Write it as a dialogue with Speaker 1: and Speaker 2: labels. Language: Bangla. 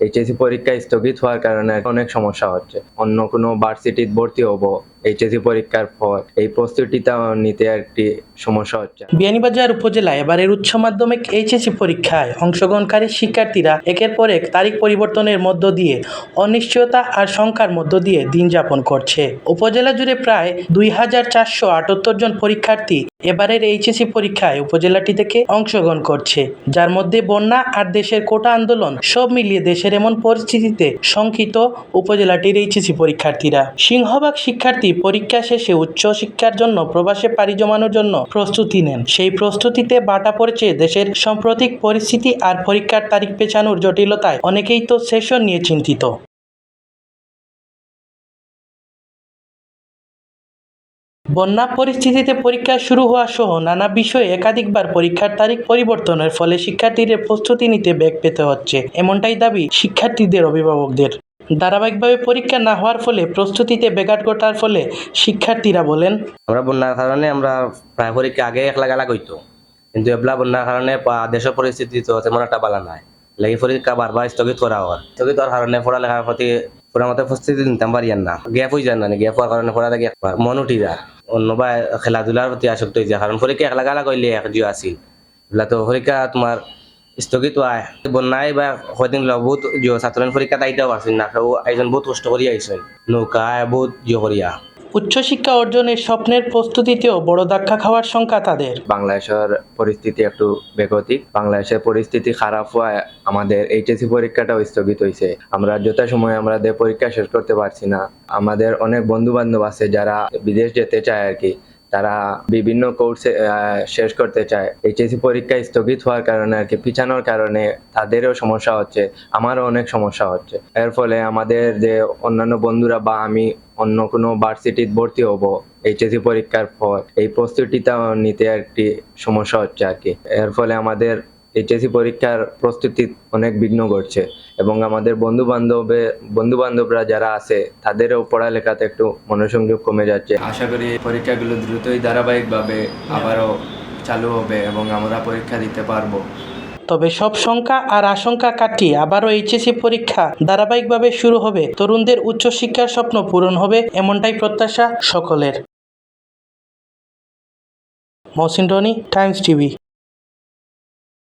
Speaker 1: এইচএসসি পরীক্ষা স্থগিত হওয়ার কারণে অনেক সমস্যা হচ্ছে। অন্য কোনো ভার্সিটিতে ভর্তি হব। এইচএসসি পরীক্ষার পর এই প্রস্তুতিটা নিতে একটি সমস্যা হচ্ছে।
Speaker 2: বিয়ানীবাজার উপজেলায় এবারের উচ্চ মাধ্যমিক এইচএসসি পরীক্ষায় অংশগ্রহণকারী শিক্ষার্থীরা একের পর এক তারিখ পরিবর্তনের মধ্য দিয়ে অনিশ্চয়তা আর শঙ্কার মধ্য দিয়ে দিন যাপন করছে। উপজেলা জুড়ে প্রায় দুই হাজার চারশো আটাত্তর জন পরীক্ষার্থী এবারের এইচএসসি পরীক্ষায় উপজেলাটি থেকে অংশগ্রহণ করছে, যার মধ্যে বন্যা আর দেশের কোটা আন্দোলন সব মিলিয়ে দেশের এমন পরিস্থিতিতে শঙ্কিত উপজেলাটির এইচএসসি পরীক্ষার্থীরা। সিংহভাগ শিক্ষার্থী পরীক্ষা শেষে উচ্চ শিক্ষার জন্য প্রবাসে পাড়ি জমানোর জন্য প্রস্তুতি নেন। সেই প্রস্তুতিতে বাটা পড়েছে দেশের সাম্প্রতিক পরিস্থিতি আর পরীক্ষার তারিখ পেছানোর জটিলতায় অনেকেই তো সেশন নিয়ে চিন্তিত। বন্যা পরিস্থিতিতে পরীক্ষা শুরু হওয়া সহ নানা বিষয়ে একাধিকবার পরীক্ষার তারিখ পরিবর্তনের ফলে শিক্ষার্থীদের প্রস্তুতি নিতে বেগ পেতে হচ্ছে, এমনটাই দাবি শিক্ষার্থীদের অভিভাবকদের। ধারাবাহিকভাবে পরীক্ষা না হওয়ার ফলে প্রস্তুতিতে ব্যাঘাত ঘটার ফলে শিক্ষার্থীরা বলেন,
Speaker 3: আমরা বন্যার কারণে আমরা প্রায় পরীক্ষা আগে একলা গালা কইতো কিন্তু এবলা বন্যার কারণে দেশের পরিস্থিতি তো তেমন একটা বালা নাই। লাগি পরীক্ষা বারবার স্থগিত করা হয়। স্থগিত হওয়ার কারণে পড়ালেখার প্রতি পুরা মতো প্রস্তুতি নিতাম পারি না। গ্যাপ হয়ে যায় না, গ্যাপ হওয়ার কারণে পড়া একবার মন উঠি যায়। অন্য বা খেলাধুলার প্রতি আসক্ত হয়ে যায়। কারণ পরীক্ষা একলা গালা কইলে এক জিও আসিল এগুলা তো পরীক্ষা তোমার স্থগিত হয় বন্যায় বা ল বহুত জিও ছাত্র পরীক্ষা তাইতেও পারছেন না একজন বহুত কষ্ট করিয়া আইসেন নৌকায় বহুত জিও করিয়া
Speaker 2: উচ্চশিক্ষা অর্জনের স্বপ্নের প্রস্তুতিতেও বড় ধাক্কা খাওয়ার শঙ্কা তাদের।
Speaker 1: বাংলাদেশের পরিস্থিতি একটু বেগতিক। বাংলাদেশের পরিস্থিতি খারাপ হওয়ায় আমাদের এইচএসসি পরীক্ষাটাও স্থগিত হয়েছে আমরা যথাসময়ে আমরা পরীক্ষা শেষ করতে পারছি না আমাদের অনেক বন্ধু বান্ধব আছে যারা বিদেশ যেতে চায় আর কি। তারা বিভিন্ন কোর্স শেষ করতে চায়। এইচএসি পরীক্ষা স্থগিত হওয়ার কারণে আর কি, পিছানোর কারণে তাদেরও সমস্যা হচ্ছে, আমারও অনেক সমস্যা হচ্ছে। এর ফলে আমাদের যে অন্যান্য বন্ধুরা বা আমি অন্য কোনো ভার্সিটিতে ভর্তি হব এইচএসি পরীক্ষার পর এই প্রস্তুতিটা নিতে একটি সমস্যা হচ্ছে আর কি। এর ফলে আমাদের এইচএসসি পরীক্ষার প্রস্তুতি অনেক বিঘ্ন ঘটছে এবং আমাদের বন্ধু বান্ধবে বন্ধু বান্ধবরা যারা আছে তাদেরও পড়ালেখাতে একটু মনোসংযোগ কমে যাচ্ছে। আশা করি এই পরীক্ষাগুলো দ্রুতই ধারাবাহিকভাবে আবারও চালু হবে এবং আমরা পরীক্ষা দিতে পারব।
Speaker 2: তবে সব শঙ্কা আর আশঙ্কা কাটিয়ে আবারও এইচএসসি পরীক্ষা ধারাবাহিকভাবে শুরু হবে। তরুণদের উচ্চশিক্ষার স্বপ্ন পূরণ হবে এমনটাই প্রত্যাশা সকলের। Mohsin Roni Times TV.